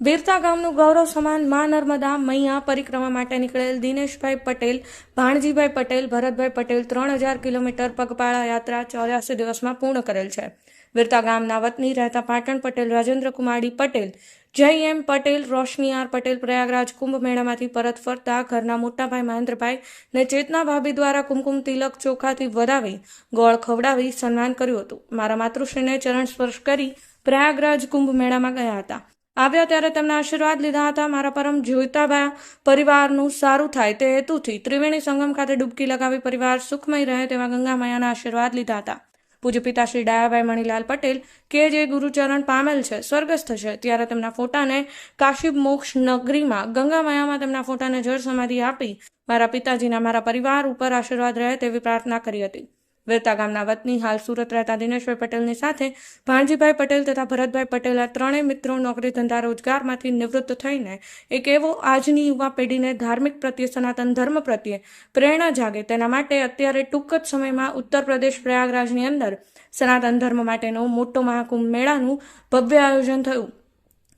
વીરતા ગામનું ગૌરવ સમાન મા નર્મદા, મૈયા, પરિક્રમા માટે નીકળેલ દિનેશભાઈ પટેલ, ભાણજીભાઈ પટેલ, ભરતભાઈ પટેલ ત્રણ હજાર કિલોમીટર પગપાળા યાત્રા ચોર્યાસી દિવસમાં પૂર્ણ કરેલ છે. વીરતા ગામના વતની રહેતા પાટણ પટેલ રાજેન્દ્ર કુમારી પટેલ, જય એમ પટેલ, રોશની આર પટેલ, પ્રયાગરાજ કુંભ મેળામાંથી પરત ફરતા ઘરના મોટાભાઈ મહેન્દ્રભાઈ ને ચેતના ભાભી દ્વારા કુમકુમ તિલક ચોખાથી વધાવી ગોળ ખવડાવી સન્માન કર્યું હતું. મારા માતૃશ્રીને ચરણ સ્પર્શ કરી પ્રયાગરાજ કુંભ મેળામાં ગયા હતા. આવ્યા ત્યારે તેમના આશીર્વાદ લીધા હતા, મારા પરમ જોઈતાબા પરિવારનું સારું થાય તે હેતુથી ત્રિવેણી સંગમ ખાતે ડૂબકી લગાવી પરિવાર સુખમય રહે તેવા ગંગા માયાના આશીર્વાદ લીધા હતા. પૂજ્ય પિતા શ્રી ડાયાભાઈ મણીલાલ પટેલ, કે જે ગુરુચરણ પામેલ છે, સ્વર્ગસ્થ છે, ત્યારે તેમના ફોટાને કાશી મોક્ષ નગરીમાં ગંગા માયામાં તેમના ફોટાને જળ સમાધિ આપી મારા પિતાજીના, મારા પરિવાર ઉપર આશીર્વાદ રહે તેવી પ્રાર્થના કરી હતી. વેરતા ગામના વતની હાલ સુરત રહેતા દિનેશભાઈ પટેલની સાથે ભાણજીભાઈ પટેલ તથા ભરતભાઈ પટેલ આ ત્રણેય મિત્રો નોકરી ધંધા રોજગારમાંથી નિવૃત્ત થઈને એક એવો આજની યુવા પેઢીને ધાર્મિક પ્રત્યે સનાતન ધર્મ પ્રત્યે પ્રેરણા જાગે તેના માટે અત્યારે ટૂંક જ સમયમાં ઉત્તર પ્રદેશ પ્રયાગરાજની અંદર સનાતન ધર્મ માટેનો મોટો મહાકુંભ મેળાનું ભવ્ય આયોજન થયું.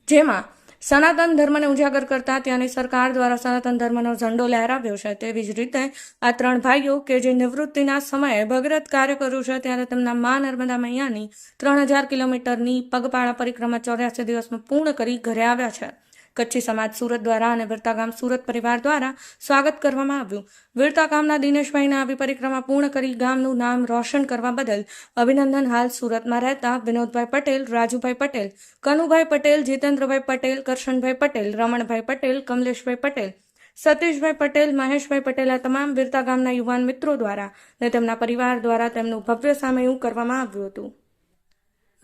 જેમાં સનાતન ધર્મને ઉજાગર કરતા ત્યાંની સરકાર દ્વારા સનાતન ધર્મનો ઝંડો લહેરાવ્યો છે. તેવી જ રીતે આ ત્રણ ભાઈઓ કે જે નિવૃત્તિના સમયે ભગીરથ કાર્ય કર્યું છે, ત્યારે તેમના મા નર્મદા મૈયાની ત્રણ હજાર કિલોમીટરની પગપાળા પરિક્રમા ચોર્યાસી દિવસમાં પૂર્ણ કરી ઘરે આવ્યા છે. કચ્છી સમાજ સુરત દ્વારા અને વીરતા ગામ સુરત પરિવાર દ્વારા સ્વાગત કરવામાં આવ્યું. વિરતા ગામના દિનેશભાઈને આવી પરિક્રમા પૂર્ણ કરી ગામનું નામ રોશન કરવા બદલ અભિનંદન. હાલ સુરતમાં રહેતા વિનોદભાઈ પટેલ, રાજુભાઈ પટેલ, કનુભાઈ પટેલ, જીતેન્દ્રભાઈ પટેલ, કરશનભાઈ પટેલ, રમણભાઈ પટેલ, કમલેશભાઈ પટેલ, સતીશભાઈ પટેલ, મહેશભાઈ પટેલ આ તમામ વિરતા ગામના યુવાન મિત્રો દ્વારા અને તેમના પરિવાર દ્વારા તેમનું ભવ્ય સામયું કરવામાં આવ્યું હતું.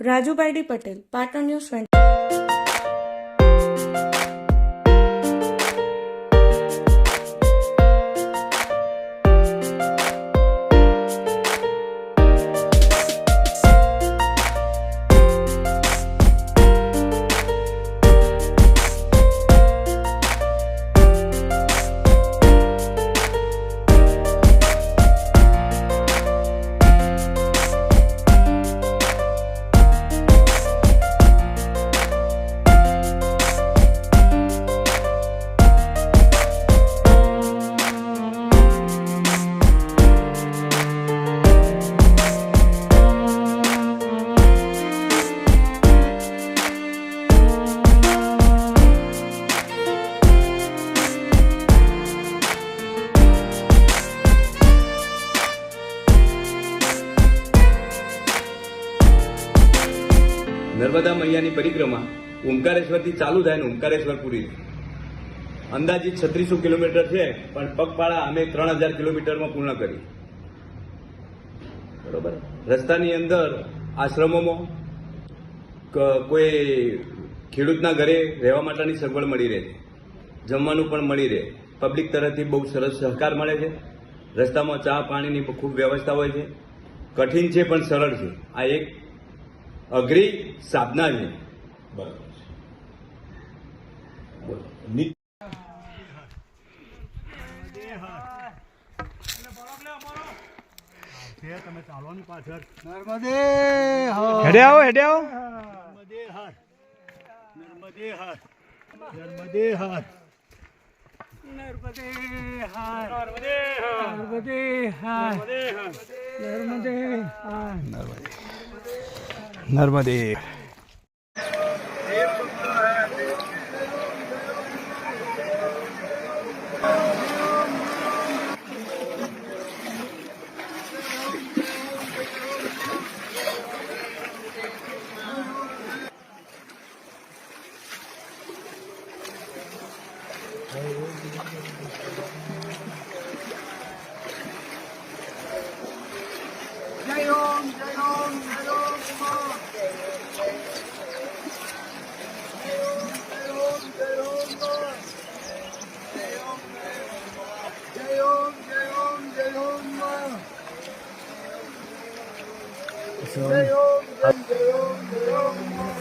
રાજુભાઈ ડી પટેલ, પાટણ ન્યૂઝ નર્મદા મૈયાની પરિક્રમા ઓમકારેશ્વરથી ચાલુ થાય ને ઓમકારેશ્વર પૂરી અંદાજિત છત્રીસો કિલોમીટર છે, પણ પગપાળા અમે ત્રણ હજાર કિલોમીટરમાં પૂર્ણ કરી. બરોબર? રસ્તાની અંદર આશ્રમોમાં કોઈ ખેડૂતના ઘરે રહેવા માટેની સગવડ મળી રહે. જમવાનું પણ મળી રહે. પબ્લિક તરફથી બહુ સરસ સહકાર મળે છે. રસ્તામાં ચા પાણીની ખૂબ વ્યવસ્થા હોય છે. કઠિન છે, પણ સરળ છે. આ એક અઘરી સાધના છે. બરાબર તમે ચાલવાની પાછળ નર્મદે હર હેડે આવો હેડે આવો. નર્મદે હર નર્મદે હર નર્મદે હર નર્મદે હર નર્મદે હર નર્મદે હર નર્મદે જય ઓમ જય ઓમ જય ઓમ. જય ઓમ જય ઓમ જય